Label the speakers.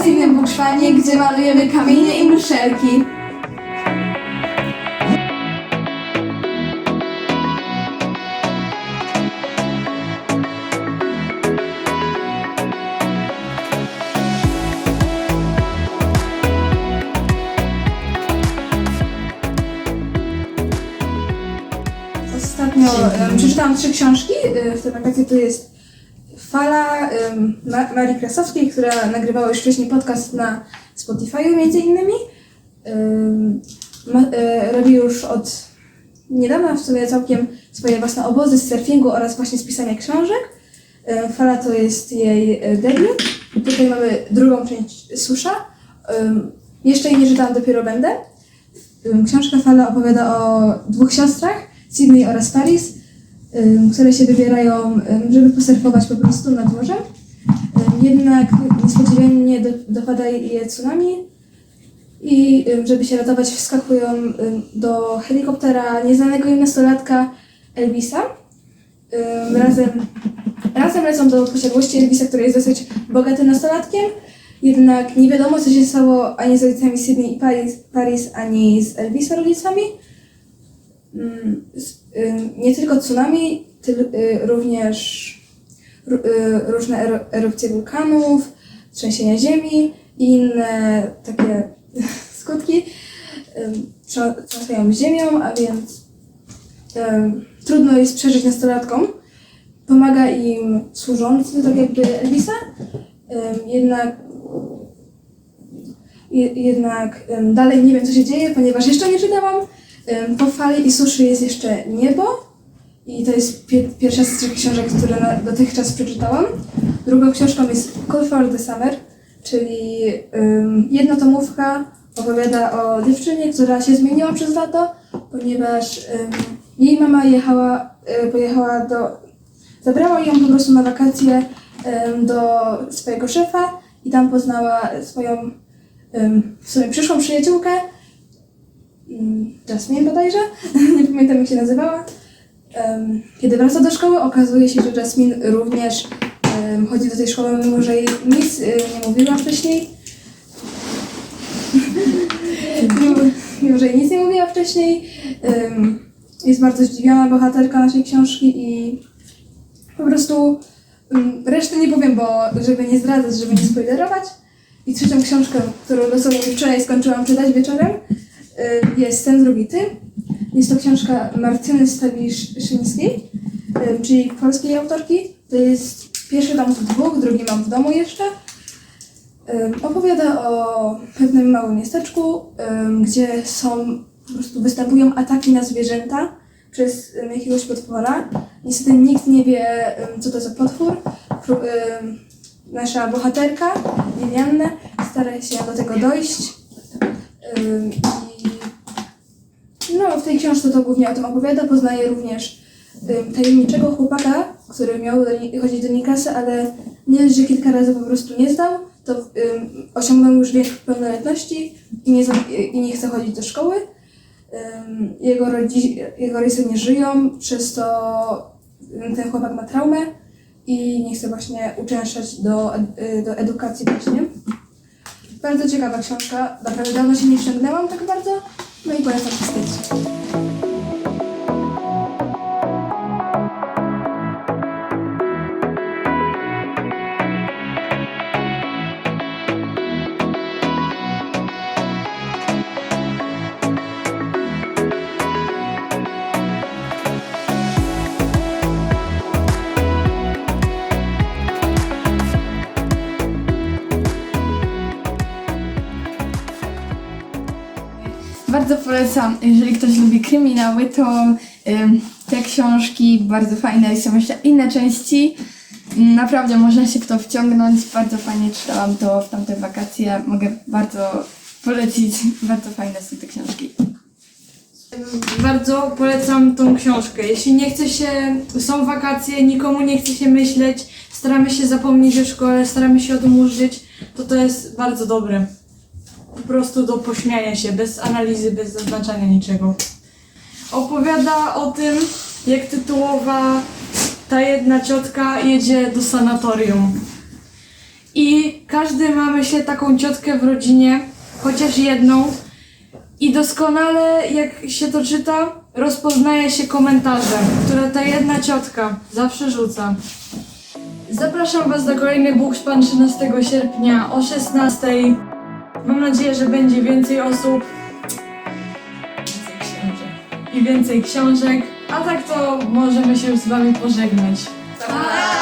Speaker 1: wakacyjnym bukszwanie, gdzie malujemy kamienie i muszelki. Ostatnio em, przeczytałam trzy książki. e, W tej wakacji to jest Fala Marii Krasowskiej, która nagrywała już wcześniej podcast na Spotify między innymi. E, robi już od niedawna w sumie całkiem swoje własne obozy z surfingu oraz właśnie z pisania książek. Fala to jest jej e, debiut. Tutaj mamy drugą część Susza. Jeszcze jej nie czytałam, dopiero będę. Książka Fala opowiada o dwóch siostrach, Sydney oraz Paris, które się wybierają, żeby posurfować po prostu nad morzem. Em, Jednak niespodziewanie do, dopada je tsunami i żeby się ratować wskakują do helikoptera nieznanego im nastolatka Elvisa. Em, Razem, razem lecą do posiadłości Elvisa, który jest dosyć bogatym nastolatkiem. Jednak nie wiadomo, co się stało ani z rodzicami Sydney i Paris, Paris ani z Elvisa rodzicami. Mm, ym, Nie tylko tsunami, y, również y, różne erupcje wulkanów, trzęsienia ziemi i inne takie skutki trząsają ziemią, a więc trudno jest przeżyć nastolatkom. Pomaga im służący, tak jakby Elvisa, jednak je- jednak dalej nie wiem, co się dzieje, ponieważ jeszcze nie czytałam. Po fali i suszy jest jeszcze niebo. I to jest pie- pierwsza z trzech książek, które dotychczas przeczytałam. Drugą książką jest Call for the Summer, czyli um, jednotomówka. Opowiada o dziewczynie, która się zmieniła przez lato, ponieważ em, jej mama jechała, e, pojechała do... Zabrała ją po prostu na wakacje em, do swojego szefa i tam poznała swoją em, w sumie przyszłą przyjaciółkę, Jasmine bodajże, nie pamiętam jak się nazywała. Kiedy wraca do szkoły, okazuje się, że Jasmine również chodzi do tej szkoły, mimo że jej nic y, nie mówiła wcześniej. mimo, że jej nic nie mówiła wcześniej. Jest bardzo zdziwiona bohaterka naszej książki i po prostu em, reszty nie powiem, bo żeby nie zdradzać, żeby nie spoilerować. I trzecią książkę, którą dosłownie wczoraj skończyłam czytać wieczorem, y, jest Ten drugi ty. Jest to książka Martyny Stawiszyńskiej, y, czyli polskiej autorki. To jest pierwszy tam z dwóch, drugi mam w domu jeszcze. Y, Opowiada o pewnym małym miasteczku, gdzie są, po prostu występują ataki na zwierzęta przez jakiegoś potwora. Niestety nikt nie wie, co to za potwór. Nasza bohaterka, Lilianne, stara się do tego dojść. I w tej książce to głównie o tym opowiada. Poznaje również ym, tajemniczego chłopaka, który miał do niej, chodzić do niej klasy, ale nie że kilka razy po prostu nie zdał, to ym, osiągnął już wiek pełnoletności i nie, za- i nie chce chodzić do szkoły. Ym, Jego, rodzi, jego rodzice nie żyją, przez to ten chłopak ma traumę i nie chce właśnie uczęszczać do, y, do edukacji właśnie. Bardzo ciekawa książka, naprawdę dawno się nie wciągnęłam tak bardzo, no i polecam wszystkich.
Speaker 2: Bardzo polecam, jeżeli ktoś lubi kryminały, to ym, te książki bardzo fajne są jeszcze inne części. Naprawdę można się w to wciągnąć. Bardzo fajnie czytałam to w tamte wakacje. Mogę bardzo polecić. Bardzo fajne są te książki.
Speaker 3: Bardzo polecam tą książkę. Jeśli nie chce się, są wakacje, nikomu nie chce się myśleć, staramy się zapomnieć o szkole, staramy się odmurzyć, to to jest bardzo dobre. Po prostu do pośmiania się, bez analizy, bez zaznaczania niczego. Opowiada o tym, jak tytułowa ta jedna ciotka jedzie do sanatorium. I każdy ma, myślę, taką ciotkę w rodzinie, chociaż jedną. I doskonale, jak się to czyta, rozpoznaje się komentarze, które ta jedna ciotka zawsze rzuca. Zapraszam Was do kolejnych Buchszpan 13 sierpnia o 16. Mam nadzieję, że będzie więcej osób. Więcej książek. I więcej książek. A tak to możemy się z Wami pożegnać.
Speaker 1: Pa!